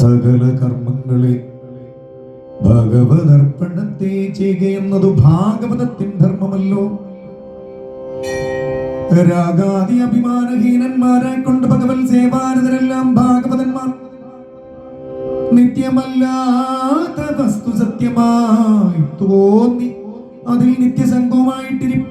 സകല കർമ്മങ്ങളെ ഭഗവതർപ്പണത്തെ ചെയ്യുക എന്നത് ഭാഗവതത്തിൻ ധർമ്മമല്ലോ. രാഗാദി അഭിമാനഹീനന്മാരെ കൊണ്ട് ഭഗവത് സേവാരതരെല്ലാം ഭാഗവതന്മാർ. നിത്യമല്ലാത്ത വസ്തു സത്യമായി തോന്നി അതിൽ നിത്യസംഗവുമായിട്ടിരിപ്പുമായി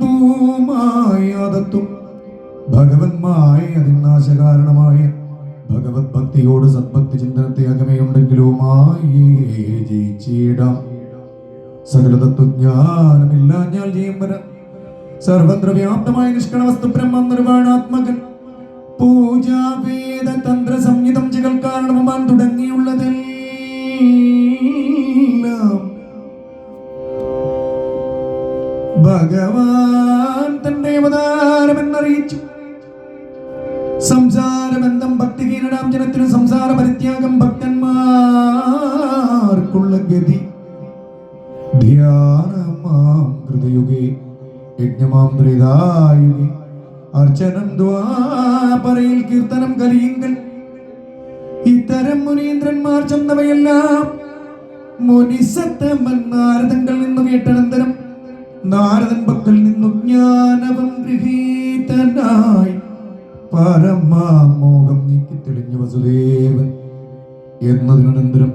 ജയിച്ചിടാം സകലതത്വജ്ഞാനമില്ലാഞ്ഞാൽ ജീവന. ഞാൻ ചെയ്യും വരാം സർവത്ര വ്യാപ്തമായ നിഷ്കള വസ്തു ബ്രഹ്മം നിർവാണാത്മകൻ പൂജാവേദ തന്ത്ര സംഹിതം ചികൾ കാരണമാൻ തുടങ്ങിയുള്ളതെല്ലാം ഭഗവാൻ തന്റെ അവതാരമെന്നറിയിച്ചു. സംസാരബന്ധം ഭക്തിഹീനടാം ജനത്തിനു സംസാര പരിത്യാഗം ഭക്തന്മാർക്കുള്ള ത്രിതായുഗേ അർച്ചനം ദ്വാപരയിൽ കീർത്തനം കലിയുങ്കൽ. ഇത്തരം മുനീന്ദ്രന്മാർ ചെന്നവയെല്ലാം മുനിസത്തമൻ നാരദങ്ങൾ നിന്നു കേട്ടനന്തരം നാരദൻ പക്കൽ നിന്നു ജ്ഞാനവും ഗൃഹീതനായി പരമാമോഹം നീക്കി തെളിഞ്ഞു വസുദേവൻ എന്നതിനനന്തരം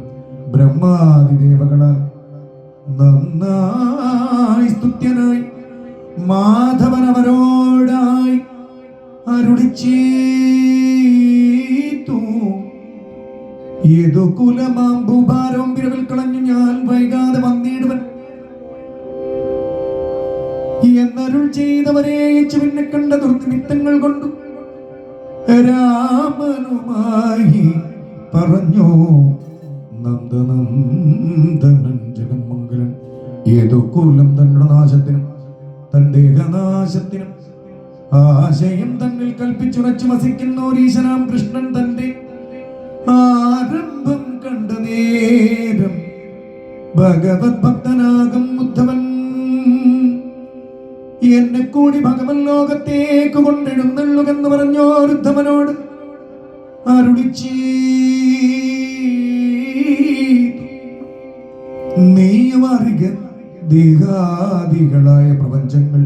ബ്രഹ്മാതിദേവകളാൽ നന്നായി സ്തുത്യനായി മാധവൻ അവരോടായി അരുളിച്ചീത്തു ഏതു കുലമാം ഭൂഭാരവും വിരവിൽ കളഞ്ഞു ഞാൻ വൈകാതെ വന്നിടുവൻ. എന്നരുൾ ചെയ്തവരെ ചുവിനെ കണ്ട ദുർനിമിത്തങ്ങൾ കൊണ്ടു രാമനുമായി പറഞ്ഞു നന്ദനന്ദനൻ ജഗന്മംഗലൻ ഏതോ കുലം തങ്ങളുടെ നാശത്തിനും തന്റെ ദേഹനാശത്തിനും ആശയം തന്നിൽ കൽപ്പിച്ചുറച്ചു വസിക്കുന്ന ഒരീശനാം കൃഷ്ണൻ തന്റെ ആരംഭം കണ്ട നേരം ഭഗവത് ഭക്തനാകും ഉദ്ധവൻ. എന്നെ കൂടി ഭഗവൻ ലോകത്തേക്ക് കൊണ്ടിടുന്നുള്ളുവെന്ന് പറഞ്ഞോ ഉദ്ധവനോട്? അരുളിച്ചീ നീയും ദേഹാദികളായ പ്രപഞ്ചങ്ങൾ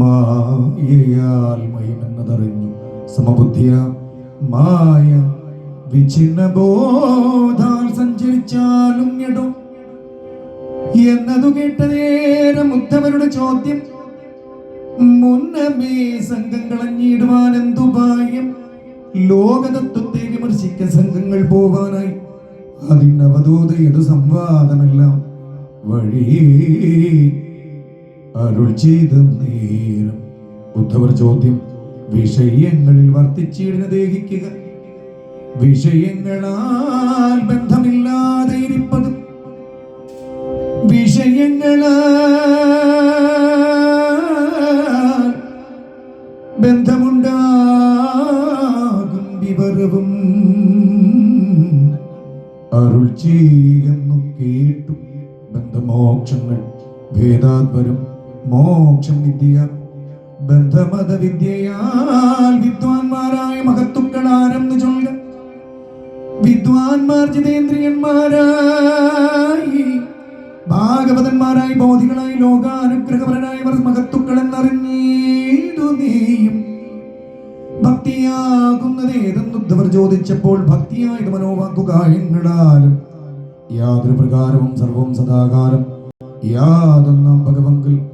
മായയാൽ മയമെന്നതറിഞ്ഞു. സമബുദ്ധിയ മായ വിഛിന്ന ബോധാൽ സഞ്ചരിച്ചാലും ഇടും എന്നതു കേട്ട നേരം ഉദ്ധവരുടെ ചോദ്യം മുന്നമേ സംഘം കളഞ്ഞിടുവാൻ എന്തുപായം ലോകതത്വത്തെ വിമർശിക്ക സംഘങ്ങൾ പോവാനായി. അതിനവധൂത ഏതു സംവാദമെല്ലാം വഴി അരുൾ ചെയ്ത നേരം. ഉദ്ധവർ ചോദ്യം വിഷയങ്ങളിൽ വർത്തിച്ചിടുന്ന ദേഹിക്കുക. വിഷയങ്ങളാൽ ബന്ധമില്ലാതെ ഇരിപ്പത്. വിഷയങ്ങളാൽ ബന്ധമുണ്ടാകും വിവരവും. അരുൾ കേട്ടു ബന്ധമോക്ഷങ്ങൾ ഭേദാത്മരും മോക്ഷം വിദ്യ ബന്ധമത വിദ്യയാൽ വിദ്വാൻമാരായ മഹത്തുക്കൾ ആരെന്ന് ചൊല്ല വിദ്വാൻമാർ ജിതേന്ദ്രിയന്മാരായി ഭാഗവതന്മാരായി ബോധികളായി ലോകാനുഗ്രഹപരനായവർ മഹത്തുക്കൾ എന്നറിഞ്ഞു നീയും. ഭക്തിയാകുന്നത് ചോദിച്ചപ്പോൾ ഭക്തിയായത് മനോവാക്കുകായങ്ങളാലും യാതൊരു പ്രകാരവും സർവവും സദാകാലം. യാതൊന്നാം ഭഗവങ്കിൽ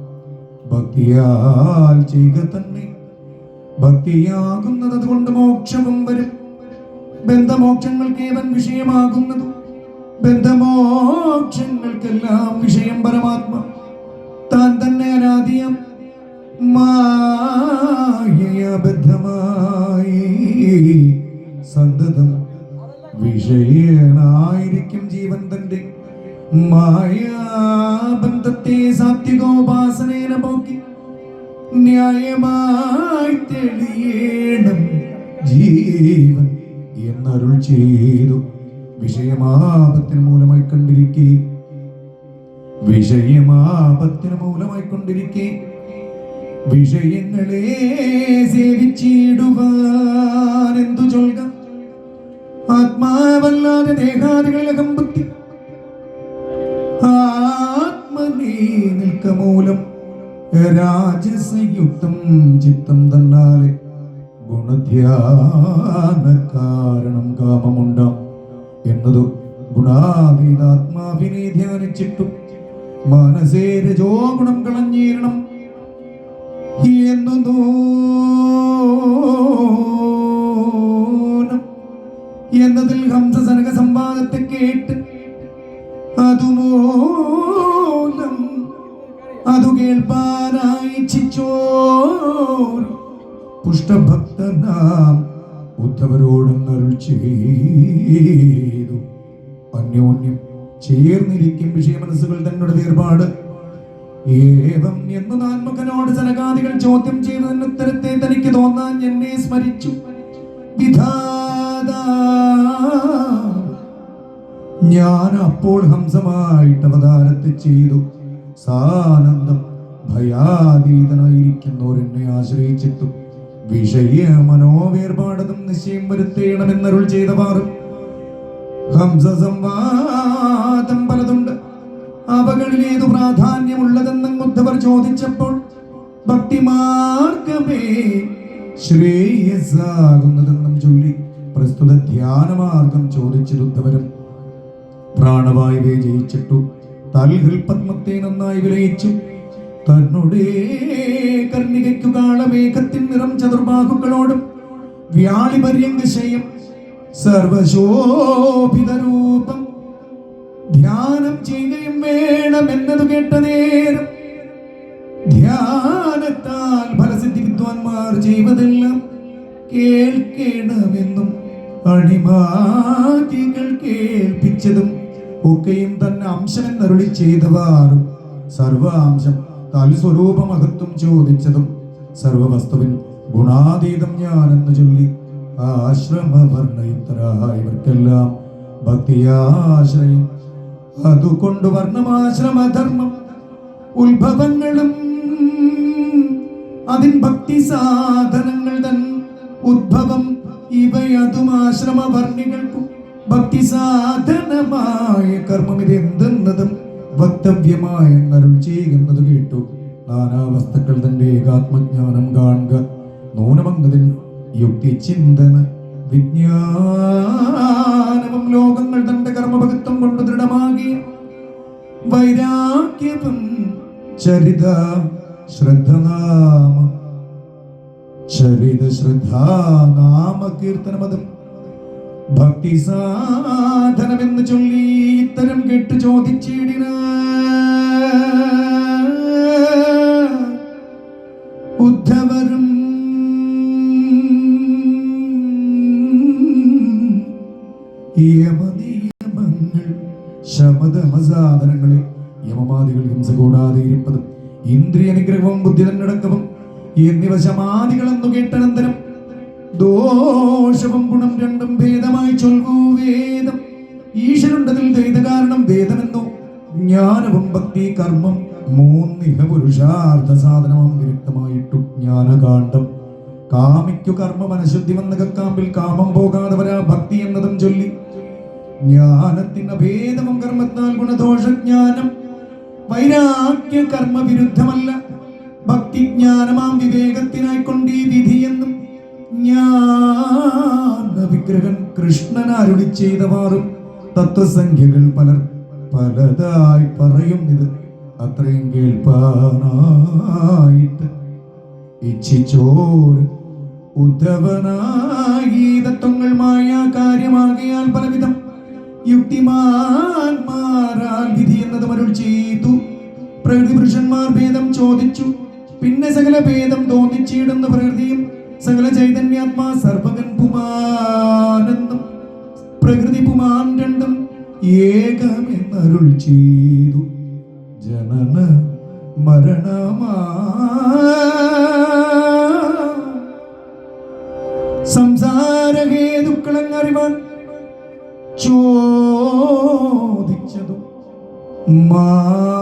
ഭക്തിയാൽ ചെയ്യുക തന്നെ. ഭക്തിയാകുന്നത് അതുകൊണ്ട് മോക്ഷവും വരും. ബന്ധമോക്ഷങ്ങൾക്ക് ഏവൻ വിഷയമാകുന്നതും ബന്ധമോക്ഷങ്ങൾക്കെല്ലാം വിഷയം പരമാത്മ. താൻ തന്നെ അനാദിയം മായബദ്ധമായി എന്നരുൾ ചെയ്തു. വിഷയമാപത്തിന് മൂലമായി കണ്ടിരിക്കെ. വിഷയമാപത്തിന് മൂലമായി കൊണ്ടിരിക്കെ. വിഷയങ്ങളെ സേവിച്ചിടുവാൻ എന്തു ചൊൽക? ആത്മാ ആത്മാവല്ലാതെ ദേഹാദികളിലെ ദമ്പത്തി ആത്മനീ നിൽക്കമൂലം രാജസയുക്തം ചിത്തം തന്നാലെ ഗുണധ്യാന കാരണം കാമമുണ്ടാം എന്നതു ഗുണാതീതാത്മാവിനെ ധ്യാനിച്ചിട്ടും മനസ്സേ രജോ ഗുണം കളഞ്ഞീരണം. എന്നു നൂനം എന്നതിൽ ഹംസസനക സംവാദത്തെ കേട്ട് അതുമൂലം അതു കേൾപ്പാനായി ചിച്ചോർ പുഷ്ടഭക്തനാം ഉദ്ധവരോടും അരുൾ ചെയ്തു. അന്യോന്യം ചേർന്നിരിക്കും വിഷയമനസ്സുകൾ തന്നോട് തീർപ്പാട് ഏവം എന്ന് നാൻമുഖനോട് ജനകാദികൾ ചോദ്യം ചെയ്തതിന് ഉത്തരത്തെ തനിക്ക് തോന്നാൻ എന്നെ സ്മരിച്ചു. ഞാൻ അപ്പോൾ ഹംസമായിട്ട് അവതാരത്തെ ചെയ്തു. സാനന്ദം ഭയാതീതനായിരിക്കുന്നവർ എന്നെ ആശ്രയിച്ചിട്ടും വിഷയ മനോവേർപാടതും നിശ്ചയം വരുത്തേണമെന്നരുൾ ചെയ്തവാറും ഹംസ സംവാദം പലതുണ്ട്. അവകളിലേതു പ്രാധാന്യമുള്ളതെന്ന് ഉദ്ധവർ ചോദിച്ചപ്പോൾ ഭക്തിമാർഗമേ ശ്രേയസാകുന്നതെന്നും ചൊല്ലി പ്രസ്തുത ധ്യാനമാർഗം ചോദിച്ചിരുന്നവരും പ്രാണവായുവെ ജയിച്ചിട്ടു. തൽഹൽ പത്മത്തെ നന്നായി വിലയിച്ചു. തന്നുടേ കർണികയ്ക്കു കാളമേഘത്തിൻ നിറം ചതുർബാഹുക്കളോടും വ്യാളിപര്യങ്കശയം സർവശോഭിത രൂപം ധ്യാനം ചെയ്യുകയും വേണമെന്നത് കേട്ട നേരം ധ്യാനത്താൽ ഫലസിദ്ധി വിദ്വാൻമാർ ചെയ്വതെല്ലാം കേൾക്കണമെന്നും അണിമാതികൾ കേൾപ്പിച്ചതും ഒക്കെയും തന്നെ അംശമെന്നരുളി ചെയ്തവാറും സർവാംശം. തൽസ്വരൂപമഹത്വം ചോദിച്ചതും സർവവസ്തുവിൻ ഗുണാതീതം ഞാനെന്ന് ചൊല്ലി ആശ്രമവർണയുക്തരായവർക്കെല്ലാം ഭക്തിയാശ്രയം. അതുകൊണ്ട് വർണമാശ്രമധർമ്മം ഉത്ഭവങ്ങളും അതിൻ ഭക്തി സാധനങ്ങൾ തൻ ഉദ്ഭവം ഇവയതും ആശ്രമവർണികൾക്കും ഭക്തി സാധനമായ കർമ്മം ഇത് എന്തെന്നതും വക്തവ്യമായ അരുൾ ചെയ്യുന്നത് കേട്ടു. നാനാവസ്ഥകൾ തന്റെ ഏകാത്മജ്ഞാനം കാണുക. നൂനമങ്ങതിൽ യുക്തി ചിന്തന വിജ്ഞാനവും ലോകങ്ങൾ തന്റെ കർമ്മഭക്തം കൊണ്ട് ദൃഢമാകിയ വൈരാഗ്യവും ചരിത ശ്രദ്ധനാമ. ചരിത ശ്രദ്ധാനാമ കീർത്തനമതും ഭക്തി സാധനമെന്ന് ചൊല്ലി ഇത്തരം കേട്ട് ചോദിച്ചിടിന. ഉദ്ധവരും യമനിയമങ്ങൾ ശമതമസാധനങ്ങളിൽ യമമാദികൾ ഹിംസ കൂടാതെ ഇരിപ്പതും ഇന്ദ്രിയ നിഗ്രഹവും ബുദ്ധി തന്നടക്കവും എന്നിവ ശമാദികളെന്നു കേട്ടനന്തരം ദോഷവും ഗുണം രണ്ടും ഭേദമായി ചൊൽകൂ വേദം. ഈശ്വരുണ്ടതിൽ ദ്വൈത കാരണം വേദമെന്നോ ജ്ഞാനവും ഭക്തി കർമ്മം മൂന്നിഹ പുരുഷാർത്ഥ സാധനവും വിരക്തമായിട്ടു ജ്ഞാനകാന്ഡം. കാമിക്കു കർമ്മ മനഃശുദ്ധി വന്ന കക്കാമ്പിൽ കാമം പോകാതെ വരാ ഭക്തി എന്നതും ചൊല്ലി. ജ്ഞാനത്തിന് ഭേദവും കർമ്മത്താൽ ഗുണദോഷജ്ഞാനം. വൈരാഗ്യ കർമ്മ വിരുദ്ധമല്ല ഭക്തിജ്ഞാനമാം വിവേകത്തിനായി കൊണ്ട് ഈ വിധിയെന്നും ജ്ഞാന വിഗ്രഹൻ കൃഷ്ണൻ അരുളി ചെയ്തവാറും. തത്വസംഖ്യകൾ പലർ പലതായി പറയുന്നിത് അത്രയും കേൾപ്പാനായിട്ട്. ഇച്ഛിച്ചോർ ഉദ്ധവനായി തത്വങ്ങൾ മായ കാര്യമാകിയാൽ പലവിധം യുക്തിമാന്മാരാൽ വിധി എന്നത് മരുൾ ചെയ്തു. പ്രകൃതി പുരുഷന്മാർ ഭേദം ചോദിച്ചു. പിന്നെ സകല ഭേദം തോന്നിച്ചിടുന്ന പ്രകൃതിയും സകല ചൈതന്യാത്മാ സർവകൻ പുമാനെന്നും പ്രകൃതി പുമാൻ രണ്ടും ഏകമെന്നരുൾ ചെയ്തു. ജനന മരണമാ. അറിവാൻ ചോദിച്ചതും മാധവൻ